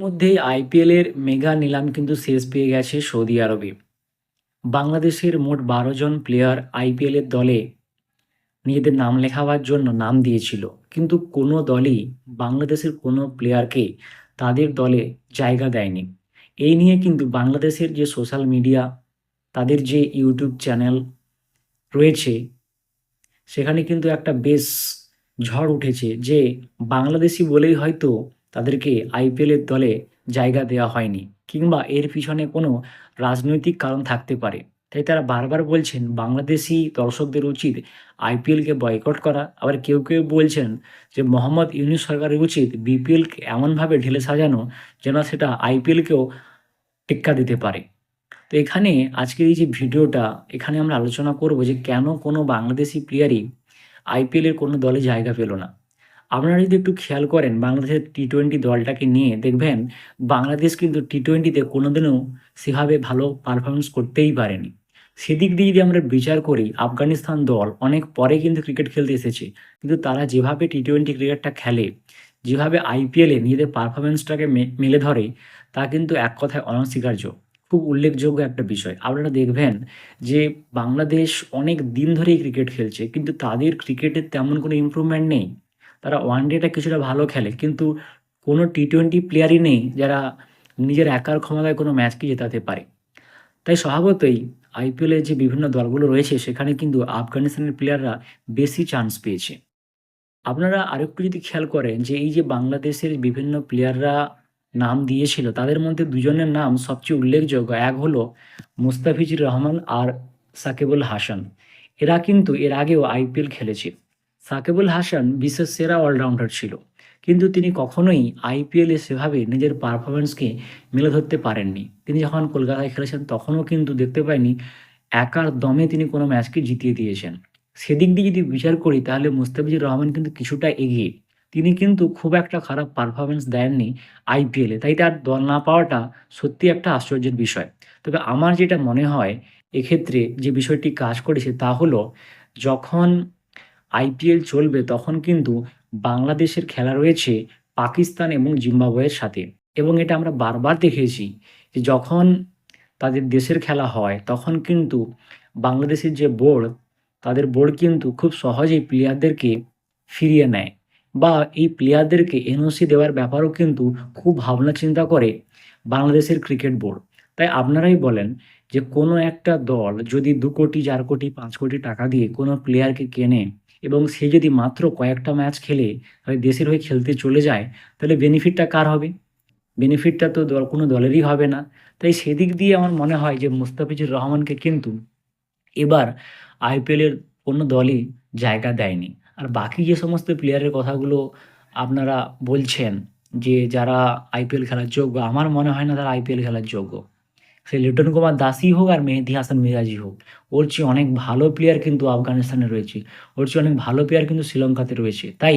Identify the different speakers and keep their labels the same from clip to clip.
Speaker 1: মধ্যেই আইপিএলের মেগা নিলাম কিন্তু শেষ পেয়ে গেছে সৌদি আরবে। বাংলাদেশের মোট বারো জন প্লেয়ার আইপিএলের দলে নিজেদের নাম লেখাবার জন্য নাম দিয়েছিল। কিন্তু কোনো দলই বাংলাদেশের কোনো প্লেয়ারকে তাদের দলে জায়গা দেয়নি। এই নিয়ে কিন্তু বাংলাদেশের যে সোশ্যাল মিডিয়া, তাদের যে ইউটিউব চ্যানেল রয়েছে, সেখানে কিন্তু একটা বেশ ঝড় উঠেছে যে বাংলাদেশি বলেই হয়তো তাদেরকে আইপিএলের দলে জায়গা দেওয়া হয়নি কিংবা এর পিছনে কোনো রাজনৈতিক কারণ থাকতে পারে। তাই তারা বারবার বলছেন বাংলাদেশি দর্শকদের উচিত আইপিএলকে বয়কট করা। আবার কেউ কেউ বলছেন যে মোহাম্মদ ইউনুস সরকারের উচিত বিপিএলকে এমনভাবে ঢেলে সাজানো যেন সেটা আইপিএলকেও টেক্কা দিতে পারে। তো এখানে আজকের এই যে ভিডিওটা, এখানে আমরা আলোচনা করব যে কেন কোনো বাংলাদেশি প্লেয়ারই আইপিএলের কোনো দলে জায়গা পেল না। আপনারা যদি একটু খেয়াল করেন বাংলাদেশের টি টোয়েন্টি দলটাকে নিয়ে, দেখবেন বাংলাদেশ কিন্তু টি টোয়েন্টিতে কোনোদিনও সেভাবে ভালো পারফরমেন্স করতেই পারেনি। সেদিক দিয়ে যদি আমরা বিচার করি, আফগানিস্তান দল অনেক পরে কিন্তু ক্রিকেট খেলতে এসেছে। কিন্তু তারা যেভাবে টি টোয়েন্টি ক্রিকেটটা খেলে, যেভাবে আইপিএলে নিজেদের পারফরমেন্সটাকে মেলে ধরে, তা কিন্তু এক কথায় অনস্বীকার্য। খুব উল্লেখযোগ্য একটা বিষয়। আপনারা দেখবেন যে বাংলাদেশ অনেক দিন ধরেই ক্রিকেট খেলছে, কিন্তু তাদের ক্রিকেটের তেমন কোনো ইমপ্রুভমেন্ট নেই। তারা ওয়ান ডেটা কিছুটা ভালো খেলে, কিন্তু কোনো টি টোয়েন্টি প্লেয়ারই নেই যারা নিজের একার ক্ষমতায় কোনো ম্যাচকে জেতাতে পারে। তাই স্বভাবতই আইপিএলের যে বিভিন্ন দলগুলো রয়েছে, সেখানে কিন্তু আফগানিস্তানের প্লেয়াররা বেশি চান্স পেয়েছে। আপনারা আরেকটু যদি খেয়াল করেন যে এই যে বাংলাদেশের বিভিন্ন প্লেয়াররা নাম দিয়েছিল, তাদের মধ্যে দুজনের নাম সবচেয়ে উল্লেখযোগ্য, এক হলো মুস্তাফিজুর রহমান আর সাকিবুল হাসান। এরা কিন্তু এর আগেও আইপিএল খেলেছে। সাকিবুল হাসান বিশ্বের সেরা অলরাউন্ডার ছিল। কিন্তু তিনি কখনোই আইপিএলে সেভাবে নিজের পারফরমেন্সকে মেলে ধরতে পারেননি। তিনি যখন কলকাতায় খেলেছেন, তখনও কিন্তু দেখতে পাইনি একার দমে তিনি কোনো ম্যাচকে জিতিয়ে দিয়েছেন। সেদিক দিয়ে যদি বিচার করি, তাহলে মুস্তাফিজুর রহমান কিন্তু কিছুটা এগিয়ে। তিনি কিন্তু খুব একটা খারাপ পারফরমেন্স দেননি আইপিএলে তাই তার দল না পাওয়াটা সত্যি একটা আশ্চর্যের বিষয়। তবে আমার যেটা মনে হয়, এক্ষেত্রে যে বিষয়টি কাজ করেছে তা হলো, যখন আইপিএল চলবে তখন কিন্তু বাংলাদেশের খেলা রয়েছে পাকিস্তান এবং জিম্বাবুয়ের সাথে। এবং এটা আমরা বারবার দেখেছি যে যখন তাদের দেশের খেলা হয়, তখন কিন্তু বাংলাদেশের যে বোর্ড, তাদের বোর্ড কিন্তু খুব সহজেই প্লেয়ারদেরকে ফিরিয়ে নেয় বা এই প্লেয়ারদেরকে এনওসি দেওয়ার ব্যাপারও কিন্তু খুব ভাবনা চিন্তা করে বাংলাদেশের ক্রিকেট বোর্ড। তাই আপনারাই বলেন যে কোনো একটা দল যদি দু কোটি, চার কোটি, পাঁচ কোটি টাকা দিয়ে কোনো প্লেয়ারকে কেনে এবং সে যদি মাত্র কয়েকটা ম্যাচ খেলে, তাহলে দেশের হয়ে খেলতে চলে যায়, তাহলে বেনিফিটটা কার হবে? বেনিফিটটা তো দল, কোনো দলেরই হবে না। তাই সেদিক দিয়ে আমার মনে হয় যে মুস্তাফিজুর রহমানকে কিন্তু এবার আইপিএলের কোনো দলই জায়গা দেয়নি। আর বাকি যে সমস্ত প্লেয়ারের কথাগুলো আপনারা বলছেন, যে যারা আইপিএল খেলার যোগ্য, আমার মনে হয় না তারা আইপিএল খেলার যোগ্য। সে লিটন কুমার দাসই হোক আর মেহেদি হাসান মিরাজি হোক, ওর চেয়ে অনেক ভালো প্লেয়ার কিন্তু আফগানিস্তানে রয়েছে, ওর চেয়ে অনেক ভালো প্লেয়ার কিন্তু শ্রীলঙ্কাতে রয়েছে। তাই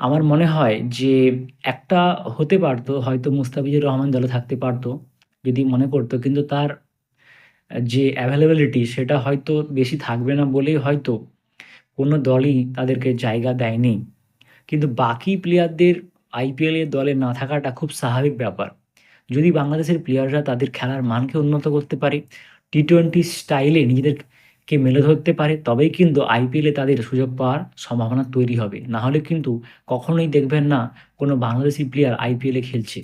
Speaker 1: আমার মনে হয় যে একটা হতে পারতো, হয়তো মুস্তাফিজুর রহমান দলে থাকতে পারতো, যদি মনে করতো, কিন্তু তার যে অ্যাভেলেবিলিটি সেটা হয়তো বেশি থাকবে না বলেই হয়তো কোনো দলই তাদেরকে জায়গা দেয়নি। কিন্তু বাকি প্লেয়ারদের আইপিএলের দলে না থাকাটা খুব স্বাভাবিক ব্যাপার। যদি বাংলাদেশের প্লেয়াররা তাদের খেলার মানকে উন্নত করতে পারে টি টোয়েন্টি স্টাইলে নিজেদেরকে মেলে ধরতে পারে, তবেই কিন্তু আইপিএলে তাদের সুযোগ পাওয়ার সম্ভাবনা তৈরি হবে। না হলে কিন্তু কখনোই দেখবেন না কোনো বাংলাদেশি প্লেয়ার আইপিএলে খেলছে।